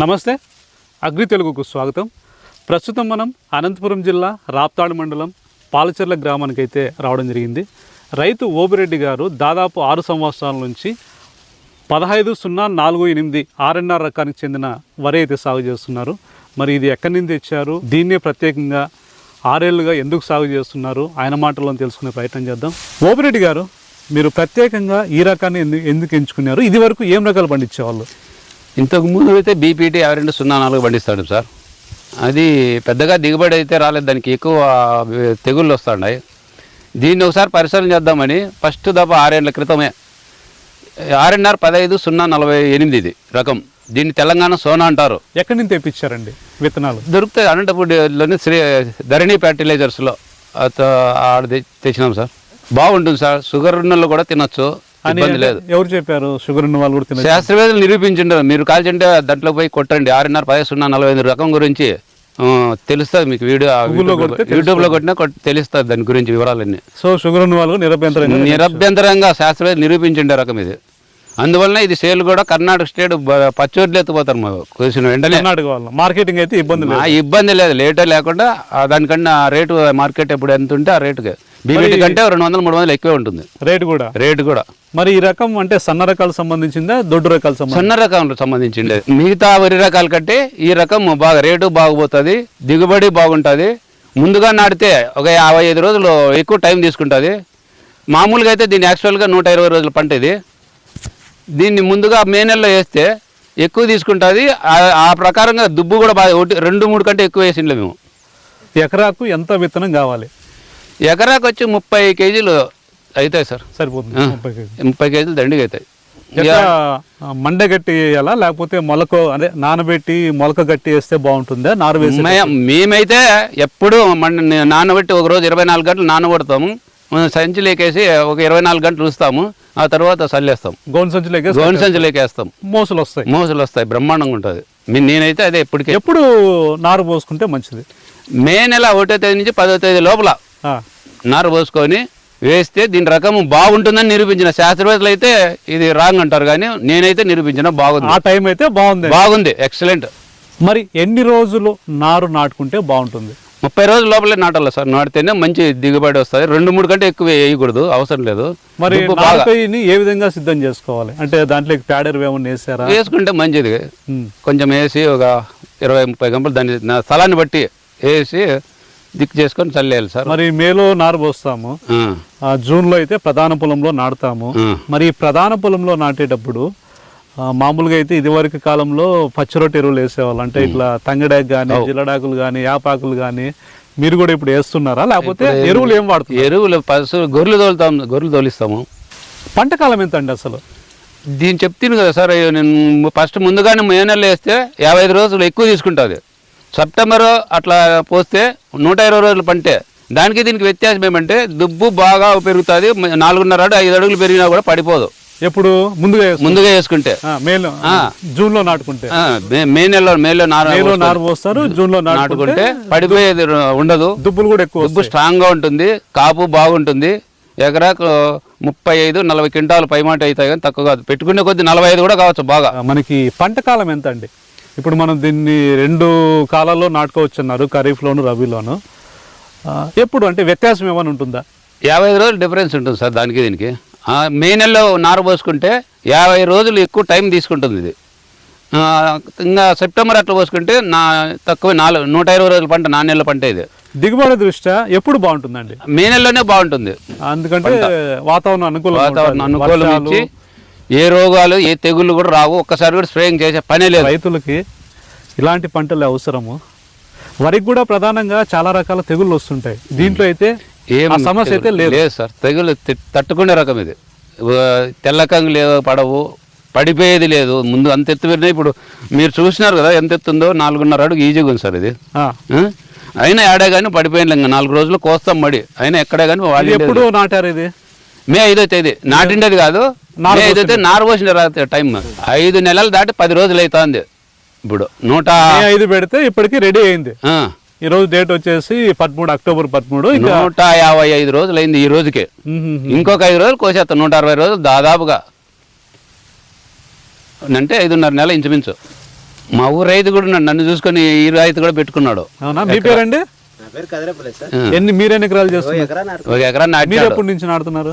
నమస్తే అగ్రి తెలుగుకు స్వాగతం. ప్రస్తుతం మనం అనంతపురం జిల్లా రాప్తాడు మండలం పాలచెర్ల గ్రామానికి అయితే రావడం జరిగింది. రైతు ఓబిరెడ్డి గారు దాదాపు ఆరు సంవత్సరాల నుంచి పదహైదు సున్నా నాలుగు ఎనిమిది ఆర్ఎన్ఆర్ రకానికి చెందిన వరి అయితే సాగు చేస్తున్నారు. మరి ఇది ఎక్కడి నుంచి తెచ్చారు? దీన్నే ప్రత్యేకంగా ఆరేళ్ళుగా ఎందుకు సాగు చేస్తున్నారు? ఆయన మాటల్లో తెలుసుకునే ప్రయత్నం చేద్దాం. ఓబిరెడ్డి గారు మీరు ప్రత్యేకంగా ఈ రకాన్ని ఎందుకు ఎందుకు ఎంచుకున్నారు? ఇది వరకు ఏం రకాలు పండించేవాళ్ళు? ఇంతకు ముందు అయితే బీపీటీ రెండు సున్నా నాలుగు పండిస్తాడు సార్. అది పెద్దగా దిగుబడి అయితే రాలేదు దానికి ఎక్కువ తెగుళ్ళు వస్తున్నాయి దీన్ని ఒకసారి పరిశీలన చేద్దామని ఫస్ట్ దఫా ఆరేళ్ళ క్రితమే ఆర్ఎన్ఆర్ పదహైదు సున్నా నలభై ఎనిమిది ఇది రకం. దీన్ని తెలంగాణ సోనా అంటారు. ఎక్కడి నుంచి తెప్పించారండి విత్తనాలు? దొరుకుతాయి అనంతపూర్లోని శ్రీ ధరణి ఫర్టిలైజర్స్లో తెచ్చినాం సార్. బాగుంటుంది సార్ షుగర్ ఉన్నోళ్ళు కూడా తినొచ్చు. ఇబ్బంది లేదు. ఎవరు చెప్పారు? షుగర్ ఉన్న వాళ్ళు కూడా శాస్త్రవేత్తలు నిరూపించిండ్రు. మీరు కాల్చంటే దాంట్లో పోయి కొట్టండి. ఆరున్నర పది సున్నా నలభై ఐదు రకం గురించి తెలుస్తుంది మీకు వీడియో. Google లో కొట్టినా కొట్- తెలుస్తుంది దాని గురించి వివరాలన్నీ. సో షుగర్ ఉన్న వాళ్ళు నిరభ్యంతరంగా నిరభ్యంతరంగా శాస్త్రవేత్త నిరూపించిండే రకం ఇది. అందువలన ఇది సేల్ కూడా కర్ణాటక స్టేట్ పచ్చోట్లు ఎత్తుపోతారు మాకు కూర్చున్న వెంటనే. కర్ణాటక మార్కెటింగ్ అయితే ఇబ్బంది లేదు. ఇబ్బంది లేదు. లేటే లేకుండా దానికన్నా రేటు మార్కెట్ ఎప్పుడు ఎంత ఉంటే ఆ రేటుకి. బీబీటీ కంటే రెండు వందలు మూడు వందలు ఎక్కువే ఉంటుంది. రేట్ కూడా? రేటు కూడా. మరి ఈ రకం అంటే సన్న రకాలకు సంబంధించిందా దొడ్డు సంబంధించి సన్న రకం సంబంధించింది. మిగతా వరి రకాల కంటే ఈ రకం బాగా రేటు బాగుపోతుంది దిగుబడి బాగుంటుంది. ముందుగా నాటితే ఒక యాభై ఐదు రోజులు ఎక్కువ టైం తీసుకుంటుంది. మామూలుగా అయితే దీన్ని యాక్చువల్గా నూట ఇరవై రోజుల పంట ఇది. దీన్ని ముందుగా మే నెలలో వేస్తే ఎక్కువ తీసుకుంటుంది. ఆ- ప్రకారంగా దుబ్బు కూడా బాగా ఒకటి రెండు మూడు కంటే ఎక్కువ వేసిండ్లే మేము. ఎకరాకు ఎంత విత్తనం కావాలి? ఎకరాకు వచ్చి ముప్పై కేజీలు అవుతాయి సార్. సరిపోతుంది. ముప్పై కేజీ. ముప్పై కేజీలు దండిగా అవుతాయి. ఎట్లా ఆ, మండగట్టి వేయాలా? లేకపోతే మొలక అదే నానబెట్టి మొలక గట్టి వేస్తే బాగుంటుందా? మే- మేమైతే ఎప్పుడు మన నానబెట్టి ఒక రోజు ఇరవై నాలుగు గంటలు నానబెడతాము. సంచి లేకేసి ఒక ఇరవై నాలుగు గంటలు ఉంచుతాము. ఆ తర్వాత చల్లేస్తాం. గోన్ సంచులకి గోని సంచి లేకేస్తాం. మోసలు వస్తాయి మోసలు వస్తాయి బ్రహ్మాండంగా ఉంటుంది. మీ- నేనైతే అదే ఎప్పటికే ఎప్పుడు నారు పోసుకుంటే మంచిది? మే నెల ఒకటో తేదీ నుంచి పదో తేదీ లోపల ఆ, నారు పోసుకొని వేస్తే దీని రకము బాగుంటుందని నిరూపించిన శాస్త్రవేత్తలు అయితే ఇది రాంగ్ అంటారు కానీ నేనైతే నిరూపించిన బాగుంది. ఆ టైం అయితే బాగుంది. బాగుంది. ఎక్సలెంట్. మరి ఎన్ని రోజులు నారు నాటుకుంటే బాగుంటుంది? ముప్పై రోజుల లోపలే నాటాలి సార్. నాటితేనే మంచి దిగుబడి వస్తుంది. రెండు మూడు కంటే ఎక్కువ వేయకూడదు. అవసరం లేదు. మరి ఏ విధంగా సిద్ధం చేసుకోవాలి? అంటే దాంట్లోకి ప్యాడర్ ఏమన్నా వేసారా? వేసుకుంటే మంచిది. కొంచెం వేసి ఒక ఇరవై ముప్పై గంటలు దాన్ని నా స్థలాన్ని బట్టి వేసి దిక్కు చేసుకొని చల్లేయాలి సార్. మరి మేలో నారు పోస్తాము. జూన్లో అయితే ప్రధాన పొలంలో నాటుతాము. మరి ప్రధాన పొలంలో నాటేటప్పుడు మామూలుగా అయితే ఇదివరకు కాలంలో పచ్చిరొట్టు ఎరువులు వేసేవాళ్ళు. అంటే ఇట్లా తంగడాకు కానీ జిల్లడాకులు కానీ యాపాకులు కానీ మీరు కూడా ఇప్పుడు వేస్తున్నారా? లేకపోతే ఎరువులు ఏం వాడుతున్నారు? ఎరువులు పశు గొర్రెలు తోలుతాం గొర్రెలు తోలిస్తాము. పంట కాలం ఎంత అండి అసలు? దీన్ని చెప్తాను కదా సార్ నేను ఫస్ట్ ముందుగానే మే నెలలో వేస్తే యాభై ఐదు రోజులు ఎక్కువ తీసుకుంటుంది. సెప్టెంబర్ అట్లా పోస్తే నూట ఇరవై రోజులు పంటే. దానికి దీనికి వ్యత్యాసం ఏమంటే దుబ్బు బాగా పెరుగుతుంది నాలుగున్నర అడుగు ఐదు అడుగులు పెరిగినా కూడా పడిపోదు. ఎప్పుడు? ముందుగా ముందుగా వేసుకుంటే. మేలో జూన్లో నాటుకుంటే. మే- నెలలో మేలో నారు మేలో నారు పోస్తారు జూన్లో నాటుకుంటే పడిపోయేది ఉండదు. దుబ్బులు కూడా ఎక్కువ దుబ్బు స్ట్రాంగ్గా ఉంటుంది కాపు బాగుంటుంది. ఎకరాకు ముప్పై ఐదు నలభై క్వింటాలు పైమాట అవుతాయి కానీ తక్కువ కాదు. పెట్టుకునే కొద్ది నలభై ఐదు కూడా కావచ్చు బాగా. మనకి పంట కాలం ఎంత అండి? ఇప్పుడు మనం దీన్ని రెండు కాలాల్లో నాటుకోవచ్చు అన్నారు ఖరీఫ్లోను రబీలోను. ఎప్పుడు అంటే వ్యత్యాసం ఏమైనా ఉంటుందా? యాభై ఐదు రోజులు డిఫరెన్స్ ఉంటుంది సార్ దానికి దీనికి. మే నెలలో నారు పోసుకుంటే యాభై రోజులు ఎక్కువ టైం తీసుకుంటుంది ఇది. ఇంకా సెప్టెంబర్ అట్లా పోసుకుంటే నా తక్కువ నాలుగు నూట ఇరవై రోజుల పంట నా నెలల పంట ఇది. దిగుబడి దృష్ట్యా ఎప్పుడు బాగుంటుందండి? మే నెలలోనే బాగుంటుంది. ఎందుకంటే వాతావరణం అనుకూలంగా వాతావరణం. అనుకూలం ఇచ్చి ఏ రోగాలు ఏ తెగుళ్ళు కూడా రావు. ఒక్కసారి కూడా స్ప్రేయింగ్ చేసే పనే లేదు. రైతులకి ఇలాంటి పంటలు అవసరము. వరికి కూడా ప్రధానంగా చాలా రకాల తెగుళ్ళు వస్తుంటాయి. దీంట్లో అయితే ఏం సమస్య అయితే లేదు. లేదు సార్. తెగులు తట్టుకునే రకం ఇది. తెల్లకంగు లేదు పడవు పడిపోయేది లేదు. ముందు అంత ఎత్తు పెరిగినా ఇప్పుడు మీరు చూసినారు కదా ఎంత ఎత్తుందో? నాలుగున్నర అడుగు ఈజీగా ఉంది సార్ ఇది? అయినా ఏడే కానీ పడిపోయింది ఇంకా నాలుగు రోజులు కోస్తాం మడి. అయినా ఎక్కడే కానీ వాళ్ళు ఎప్పుడు నాటారు ఇది? మే ఐదో తేదీ. నాటిండేది కాదు. మే ఐదో తేదీ నారు పోసిన టైం ఐదు నెలలు దాటి పది రోజులు అవుతుంది ఇప్పుడు నూట ఐదు పెడితే ఇప్పటికి రెడీ అయింది. ఈ రోజు డేట్ వచ్చేసి పదమూడు అక్టోబర్ పదమూడు ఇంకా నూట యాభై ఐదు రోజులు అయింది ఈ రోజుకే. ఇంకొక ఐదు రోజులు కోసేస్తాం నూట అరవై రోజులు దాదాపుగా. అంటే ఐదున్నర నెల ఇంచుమించు. మా ఊరు రైతు కూడా నన్ను చూసుకొని ఈ రైతు కూడా పెట్టుకున్నాడు. అవునా? మీ పేరండి? నా పేరు కదిరేపలే సార్. ఆ. ఎన్ని మీరు ఎన్ని ఎకరాలు చేస్తున్నారు? ఎకరా నాటు ఒక ఎకరా మీరు ఎప్పటి నుంచి నాడుతున్నారు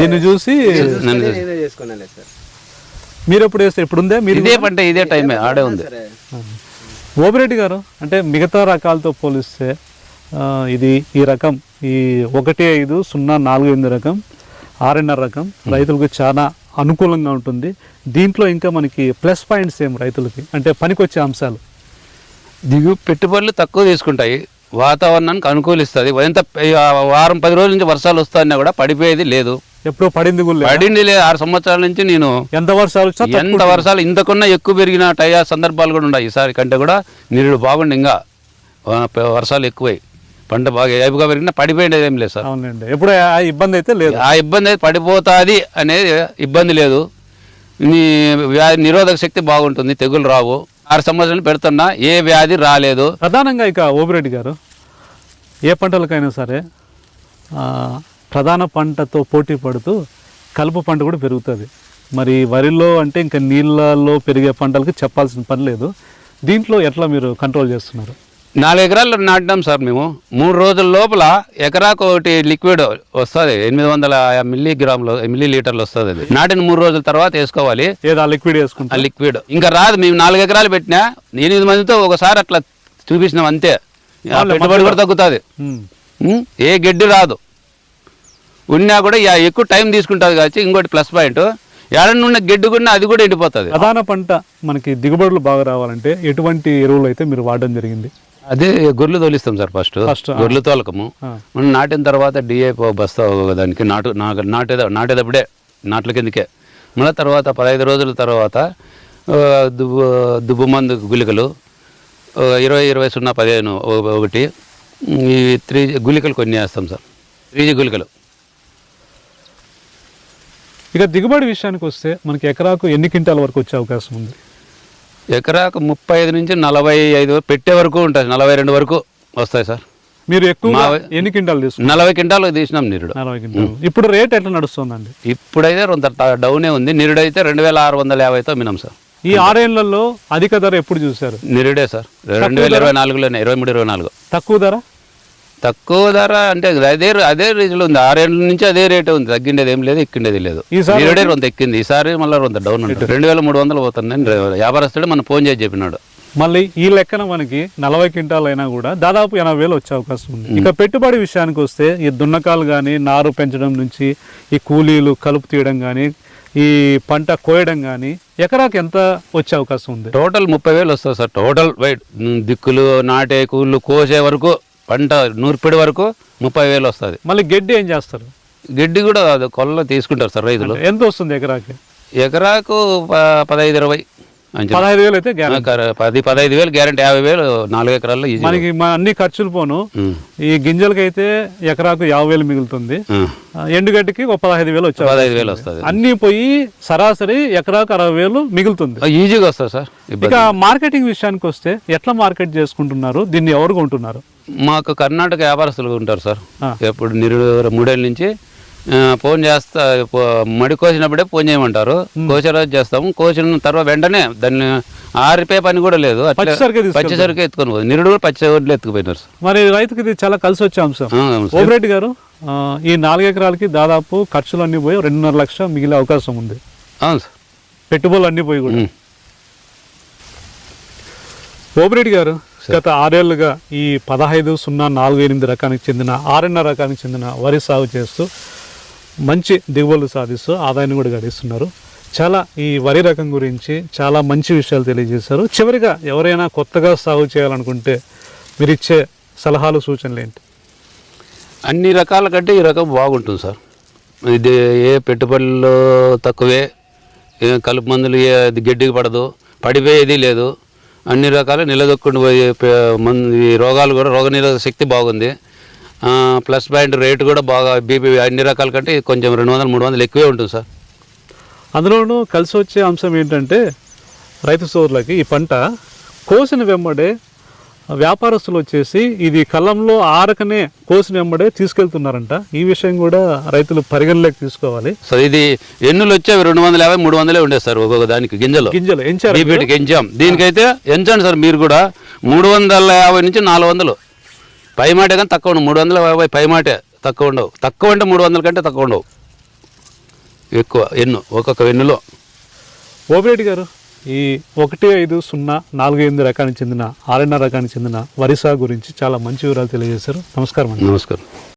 దీన్ని చూసి మీరు ఎప్పుడు ఇప్పుడు ఉందే ఇదే పంట ఇదే టైమే ఆడే ఉంది. ఓపిరెడ్డి గారు అంటే మిగతా రకాలతో పోలిస్తే ఇది ఈ రకం ఈ ఒకటి ఐదు సున్నా నాలుగు ఎనిమిది రకం ఆరున్నర రకం రైతులకు చాలా అనుకూలంగా ఉంటుంది. దీంట్లో ఇంకా మనకి ప్లస్ పాయింట్స్ ఏం రైతులకి? అంటే పనికొచ్చే అంశాలు. దిగు పెట్టుబడులు తక్కువ తీసుకుంటాయి. వాతావరణానికి అనుకూలిస్తుంది. ఎంత వారం పది రోజుల నుంచి వర్షాలు వస్తాయన్నా కూడా పడిపోయేది లేదు. ఎప్పుడో పడింది. పడింది లేదు ఆరు సంవత్సరాల నుంచి నేను. ఎంత వర్షాలు ఎంత వర్షాలు ఇంతకున్నా ఎక్కువ పెరిగిన టయా సందర్భాలు కూడా ఉన్నాయి. ఈసారి కంటే కూడా నిరుడు బాగుండి ఇంకా. వర్షాలు ఎక్కువై. పంట బాగా ఏపుగా పెరిగినా పడిపోయేది ఏం లేదు సార్. అవునండి ఎప్పుడు ఆ ఇబ్బంది అయితే లేదు. ఆ ఇబ్బంది అయితే పడిపోతుంది అనేది ఇబ్బంది లేదు. నీ వ్యాధి నిరోధక శక్తి బాగుంటుంది తెగులు రావు. ఆరు సంవత్సరాలు పెడుతున్నా ఏ వ్యాధి రాలేదు. ప్రధానంగా ఇక ఓపిరెడ్డి గారు ఏ పంటలకైనా సరే ప్రధాన పంటతో పోటీ పడుతూ కలుపు పంట కూడా పెరుగుతుంది. మరి వరిలో అంటే ఇంకా నీళ్ళలో పెరిగే పంటలకి చెప్పాల్సిన పని లేదు. దీంట్లో ఎట్లా మీరు కంట్రోల్ చేస్తున్నారు? నాలుగు ఎకరాలు నాటినాం సార్ మేము. మూడు రోజుల లోపల ఎకరాకు ఒకటి లిక్విడ్ వస్తుంది. ఎనిమిది వందల మిల్లీ గ్రాములు మిల్లీ లీటర్లు వస్తుంది అది. నాటిన మూడు రోజుల తర్వాత వేసుకోవాలి. ఏదో లిక్విడ్ ఆ వేసుకుంటారు లిక్విడ్. ఇంకా రాదు. మేము నాలుగు ఎకరాలు పెట్టినా ఎనిమిది మందితో ఒకసారి అట్లా చూపించినాం అంతే. పెట్టుబడి కూడా తగ్గుతుంది? ఏ గడ్డి రాదు. ఉన్నా కూడా యా- ఎక్కువ టైం తీసుకుంటుంది కావచ్చు ఇంకోటి ప్లస్ పాయింట్. ఏడన్నా ఉన్న గడ్డి కూడా అది కూడా ఎండిపోతుంది. ప్రధాన పంట మనకి దిగుబడులు బాగా రావాలంటే ఎటువంటి ఎరువులు అయితే మీరు వాడడం జరిగింది? అదే గొర్రెలు తోలిస్తాం సార్ ఫస్ట్. గొర్రెలు తోలకము. మనం నాటిన తర్వాత డిఏ బస్తా దానికి నాటు నా- నాటేద నాటేటప్పుడే నాట్ల కిందకే. మళ్ళీ తర్వాత పదహైదు రోజుల తర్వాత దుబ్బు దుబ్బు మందు గుళికలు ఇరవై ఇరవై సున్నా పదిహేను ఒక- ఒకటి ఈ త్రీ గుళికలు కొన్ని వేస్తాం సార్. త్రీ గుళికలు. ఇక దిగుబడి విషయానికి వస్తే మనకి ఎకరాకు ఎన్ని క్వింటాల వరకు వచ్చే అవకాశం ఉంది? ఎకరాకు ముప్పై ఐదు నుంచి నలభై ఐదు పెట్టే వరకు ఉంటుంది నలభై రెండు వరకు వస్తాయి సార్. మీరు ఎక్కువ ఎన్ని క్వింటాలు తీసుకున్నారు నలభై క్వింటాలు తీసినాం నిరుడు. నలభై క్వింటాలు. ఇప్పుడు రేట్ ఎట్లా నడుస్తుందండి? ఇప్పుడైతే కొంత డౌనే ఉంది. నిరుడైతే రెండు వేల ఆరు వందల యాభైతో అమ్మినాం సార్. ఈ ఆరేళ్ళలో అధిక ధర ఎప్పుడు చూశారు? నిరుడే సార్. రెండు వేల ఇరవై నాలుగులోనే ఇరవై మూడు ఇరవై నాలుగు. తక్కువ ధర? తక్కువ ధర అంటే అదే అదే రీతిలో ఉంది. ఆరేళ్ళ నుంచి అదే రేటే ఉంది. తగ్గిండేది ఏం లేదు ఎక్కిండేది లేదు. ఈసారి నిరుడే కొంత ఎక్కింది. ఈసారి మళ్ళీ కొంత డౌన్ ఉంటుంది రెండు వేల మూడు వందలు పోతుందని వ్యాపారస్తుడు మనం ఫోన్ చేసి చెప్పినాడు. మళ్ళీ ఈ లెక్కన మనకి నలభై క్వింటాల్ అయినా కూడా దాదాపు ఎనభై వేలు వచ్చే అవకాశం ఉంది. ఇక పెట్టుబడి విషయానికి వస్తే ఈ దున్నకాలు కానీ నారు పెంచడం నుంచి ఈ కూలీలు కలుపు తీయడం కానీ ఈ పంట కోయడం కానీ ఎకరాకి ఎంత వచ్చే అవకాశం ఉంది? టోటల్ ముప్పై వేలు వస్తుంది సార్. టోటల్ దిక్కులు నాటే కూళ్ళు కోసే వరకు పంట నూర్పిడి వరకు ముప్పై వేలు వస్తుంది. మళ్ళీ గడ్డి ఏం చేస్తారు? గడ్డి కూడా అది కొల్ల తీసుకుంటారు సార్ రైతులు. ఎంత వస్తుంది ఎకరాకి? ఎకరాకు పదహైదు ఇరవై. పదహైదు వేలు అయితే పది పదహైదు వేలు గ్యారంటీ యాభై వేలు నాలుగు ఎకరాల్లో మనకి మన అన్ని ఖర్చులు పోను. ఈ గింజలకైతే ఎకరాకు యాభై వేలు మిగులుతుంది. ఎండుగడ్డికి ఒక పదహైదు వేలు వచ్చే పదహైదు వేలు వస్తుంది. అన్ని పోయి సరాసరి ఎకరాకు అరవై వేలు మిగులుతుంది. ఈజీగా వస్తుంది సార్. ఇక మార్కెటింగ్ విషయానికి వస్తే ఎట్లా మార్కెట్ చేసుకుంటున్నారు? దీన్ని ఎవరు కొంటున్నారు? మాకు కర్ణాటక వ్యాపారస్తులు ఉంటారు సార్. ఎప్పుడు నిరు మూడేళ్ళ నుంచి ఫోన్ చేస్తా మడి కోసినప్పుడే ఫోన్ చేయమంటారు. కోసే రోజు చేస్తాము. కోసిన తర్వాత వెంటనే దాన్ని ఆరిపోయే పని కూడా లేదు. పచ్చిసరికే ఎత్తుకొని పోదు నిరుడు కూడా పచ్చి ఒడ్లు ఎత్తుకుపోయినారు సార్. మరి రైతుకి ఇది చాలా కలిసి వచ్చే అంశం. ఓబిరెడ్డి గారు ఈ నాలుగు ఎకరాలకి దాదాపు ఖర్చులు అన్ని పోయి రెండున్నర లక్ష మిగిలే అవకాశం ఉంది. అవును సార్. పెట్టుబడులు అన్ని పోయి కూడా. ఓబిరెడ్డి గారు గత ఆరేళ్ళుగా ఈ పదహైదు సున్నా నాలుగు ఎనిమిది రకానికి చెందిన ఆరున్నర రకానికి చెందిన వరి సాగు చేస్తూ మంచి దిగుబడులు సాధిస్తూ ఆదాయాన్ని కూడా గడిస్తున్నారు. చాలా ఈ వరి రకం గురించి చాలా మంచి విషయాలు తెలియజేశారు. చివరిగా ఎవరైనా కొత్తగా సాగు చేయాలనుకుంటే మీరు ఇచ్చే సలహాలు సూచనలు ఏంటి? అన్ని రకాల కంటే ఈ రకం బాగుంటుంది సార్. ఇది ఏ పెట్టుబడులు తక్కువే కలుపు మందులు గడ్డికి పడదు పడిపోయేది లేదు. అన్ని రకాల నిలదొక్కుని పోయే పే- ఈ రోగాలు కూడా రోగ నిరోధక శక్తి బాగుంది. ప్లస్ పాయింట్ రేటు కూడా బాగా బీపీ అన్ని రకాల కంటే కొంచెం రెండు వందలు మూడు వందలు ఎక్కువే ఉంటుంది సార్. అందులోనూ కలిసి వచ్చే అంశం ఏంటంటే రైతు సోదరులకి ఈ పంట కోసిన వెంబడే వ్యాపారస్తులు వచ్చేసి ఇది కళ్ళంలో ఆరకనే కోసిన వెంబడే తీసుకెళ్తున్నారంట. ఈ విషయం కూడా రైతులు పరిగణలోకి తీసుకోవాలి. సో ఇది ఎన్నులు వచ్చేవి రెండు వందల యాభై మూడు వందలే ఉండేది సార్ ఒక్కొక్క దానికి గింజలు. గింజలు ఎంచారు బీపీటీకి ఎంచాం దీనికైతే ఎంచండి సార్ మీరు కూడా మూడు వందల యాభై నుంచి నాలుగు వందలు. పై మాట కానీ తక్కువ ఉండవు. మూడు వందల యాభై పై మాటే తక్కువ ఉండవు. తక్కువ అంటే మూడు వందల కంటే తక్కువ ఉండవు. ఎక్కువ ఎన్ను ఒక్కొక్క ఎన్నులో ఓబిరెడ్డి గారు ఈ ఒకటి ఐదు సున్నా నాలుగు ఎనిమిది రకానికి చెందిన ఆర్ఎన్ఆర్ రకానికి చెందిన వరిసా గురించి చాలా మంచి వివరాలు తెలియజేశారు. నమస్కారం అండి. నమస్కారం.